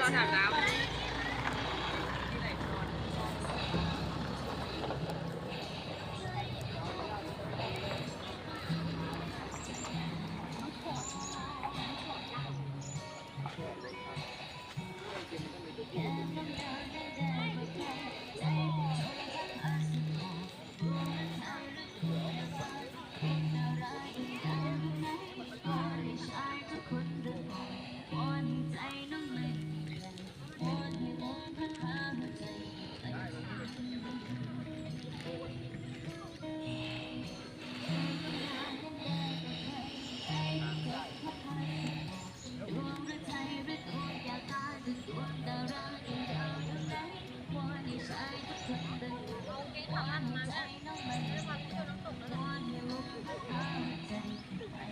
ตอนอาบน้ำ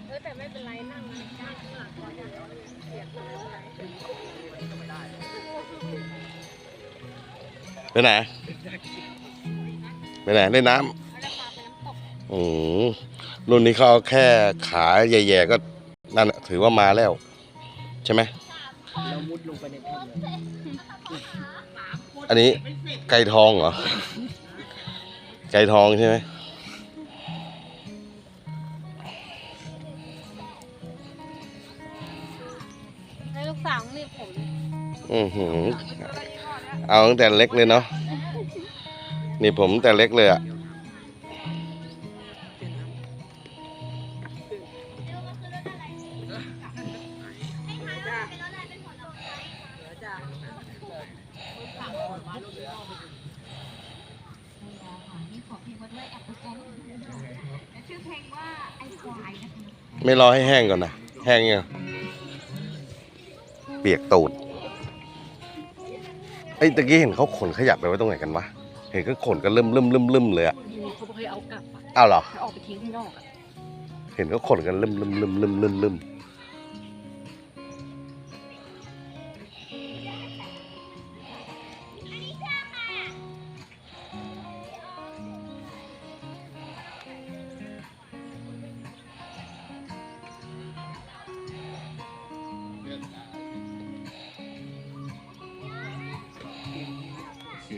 เออแต่ไม่เป็นไรนั่งนั่งข้างหลังก่อนเดียวเสียบเลยไปไหนไปไหนเล่นน้ำอืมรุ่นนี้เขาเอาแค่ขาแย่ๆก็นั่นถือว่ามาแล้ว ใช่ไหมเรามุดลงไปในถ้ำเลยอันนี้ไก่ทองเหรอ ไก่ทองใช่ไหมให้ลูกสาวนี่ผมอือหือเอาตั้งแต่เล็กเลยเนาะนี่ผมตั้งแต่เล็กเลยอะ ชื่อเพลงว่าไอ้ควายนะคะไม่รอให้แห้งก่อนนะ แห้งยังเปียกตูดไอ้ยตะกี้เห็นเขาขนขยะไปไว้ตรงไหนกันวะ เห็นก็ขนกันเริ่มเริ่มเริ่มเริ่มเลยอะเขาเคยเอากลับอะอ้าวเหรอเขาออกไปทิ้งข้างนอกอะเห็นก็ขนกันเริ่มเริ่มเริ่มเริ่มเริ่มเริ่ม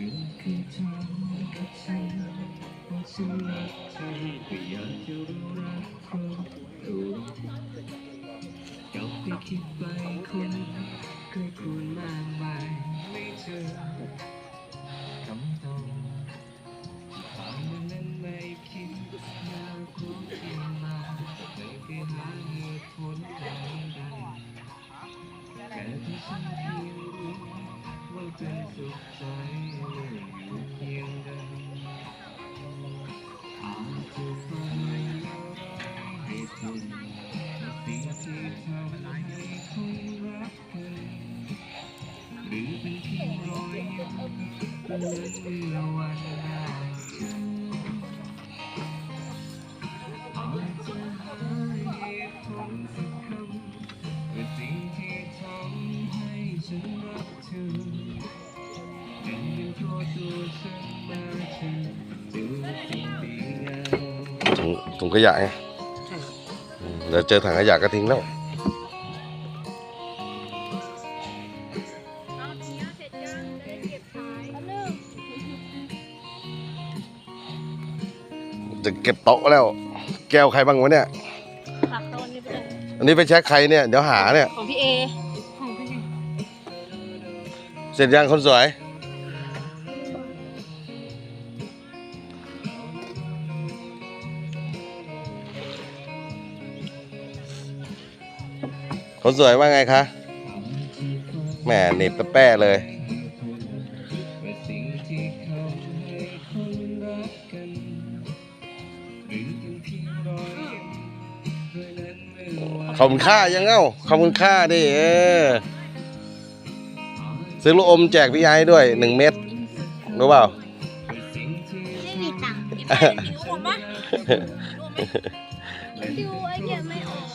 อคือเธอกับฉันฉันรักเธอก็อยากจะรู้รักครอบตัวกลับไปคิดไปคนเคยควรมากมาไม่เจอคำตอบตอนนั้นไม่คิดอยากรู้นมาไม่ไปหาเหตุผลใดแต่ที่ฉันรู้ว่าเป็นสุขใจ ถุงถุงขยะไงอืมเดี๋ยวเจอถังขยะก็ทิ้งแล้ว จะเก็บโต๊ะแล้ว แก้วใครบ้างวะเนี่ยผักต้นนี่เป็นอันนี้ไปเช็คใครเนี่ย เดี๋ยวหาเนี่ย ของพี่เอของพี่เอเสร็จยังคนสวยเคนสวยว่าไงคะแหมหนิบแป้ๆเลยข อบคุณค่ายังเอ้าขอบคุณค่าดิเออซื้อลูกอมแจกพี่ไอ้ด้วยหนึ่งเม็ดรู้เปล่า ไม่มีตังค์กินได้กินรวมปะรวมไหมดูไอ้เกียไม่ออก